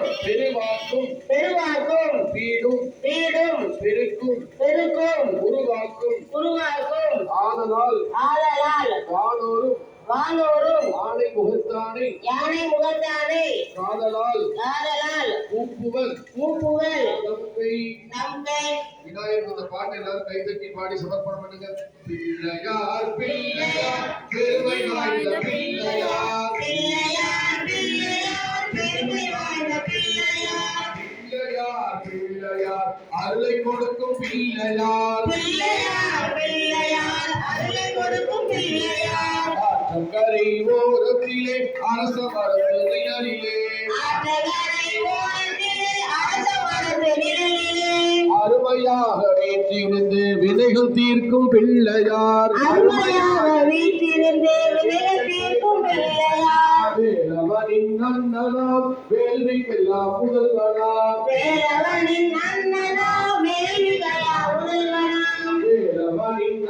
பெருவாக்கும் பெருவாக்கும். வீடும் வீடும் பெருக்கும் பெருக்கும். உருவாக்கும். உருவாக்கும். ஆதலால் ஆதலால் வானோரும் வானோரும். ஆணை முகத்தானை யானை முகத்தானே. காதலால் ஆதலால் ஊப்புவர். மூப்புகள் நம்பை. நம்பை. விநாயகர் இந்த பாட்டு எல்லாரும் கைதட்டி பாடி சமர்ப்பணம் பண்ணுங்க. பிள்ளையார் பிள்ளையார். அருளை கொடுக்கும் பிள்ளையார். பிள்ளையார் பிள்ளையார் அருளை கொடுக்கும் பிள்ளையார். ஆற்றங்கரை ஓரத்திலே அரச நிழலிலே. அருமையாக வீற்றிருந்து வினைகள் தீர்க்கும் பிள்ளையார். அருமையாக தீர்க்கும் பிள்ளையார். வேலவனின் வேள்விக்கெல்லாம் வேலவனின்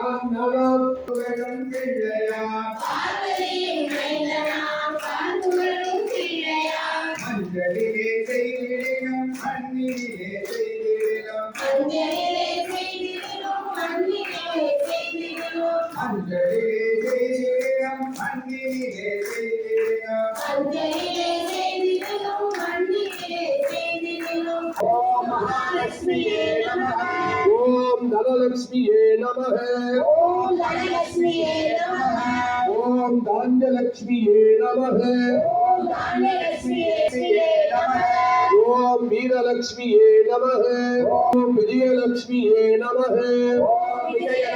வேலவனின் நன்னனாம் வேலம் பிள்ளையார் பார்வதியின் மைந்தனாம் பார்ப்புகளும் பிள்ளையார் அஞ்சலிலே செய்திடம் அந்நிலே செய்திடம் அஞ்சலிலே செய்திடும் மண்ணிலே செய்திடும் அஞ்சலிலே செய்திடம் அந்நிலே செய்திடம் அஞ்சலிலே செய்திடும் மண்ணிலே செய்திடும் ஓம் மகாலட்சுமியே நமக ஓம் தனலட்சுமியே நமக. ஓம் தனலட்சுமியே நமக. ஓம் தாஞ்சலட்சுமியே நமக. ஓம் தானியலட்சுமியே நமக. ஓம் வீரலட்சுமியே நமக. ஓம் விஜயலட்சுமியே விஜய